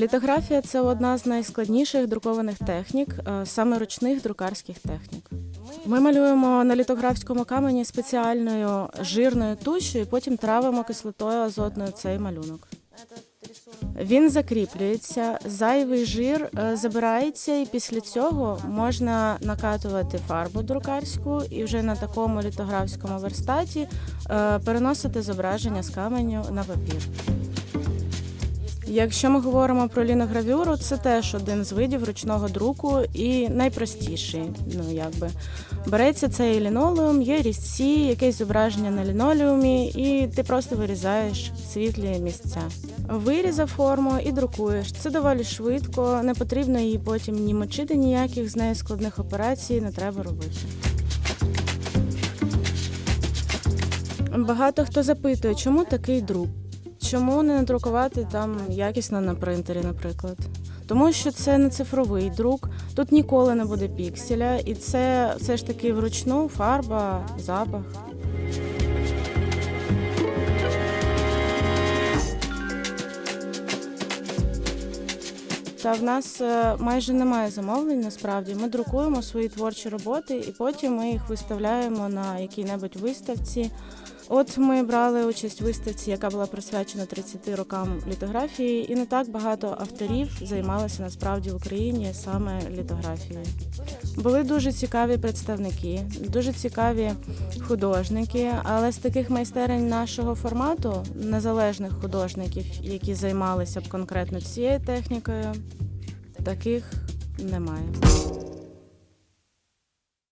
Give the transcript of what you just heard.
Літографія це одна з найскладніших друкованих технік, е, саме ручних друкарських технік. Ми малюємо на літографському камені спеціальною жирною тушею, і потім травимо кислотою азотною цей малюнок. Він закріплюється, зайвий жир е, забирається, і після цього можна накатувати фарбу друкарську і вже на такому літографському верстаті е, переносити зображення з каменю на папір. Якщо ми говоримо про ліногравюру, це теж один з видів ручного друку і найпростіший. Ну якби береться цей лінолеум, є різці, якесь зображення на лінолеумі, і ти просто вирізаєш світлі місця. Вирізав форму і друкуєш. Це доволі швидко, не потрібно її потім ні мочити ніяких з нею складних операцій не треба робити. Багато хто запитує, чому такий друк? Чому не надрукувати там якісно на принтері, наприклад? Тому що це не цифровий друк, тут ніколи не буде пікселя, і це все ж таки вручну фарба, запах. Та в нас е, майже немає замовлень. Насправді ми друкуємо свої творчі роботи, і потім ми їх виставляємо на якій-небудь виставці. От ми брали участь в виставці, яка була присвячена 30 рокам літографії, і не так багато авторів займалося насправді в Україні саме літографією. Були дуже цікаві представники, дуже цікаві художники, але з таких майстерень нашого формату, незалежних художників, які займалися б конкретно цією технікою, таких немає.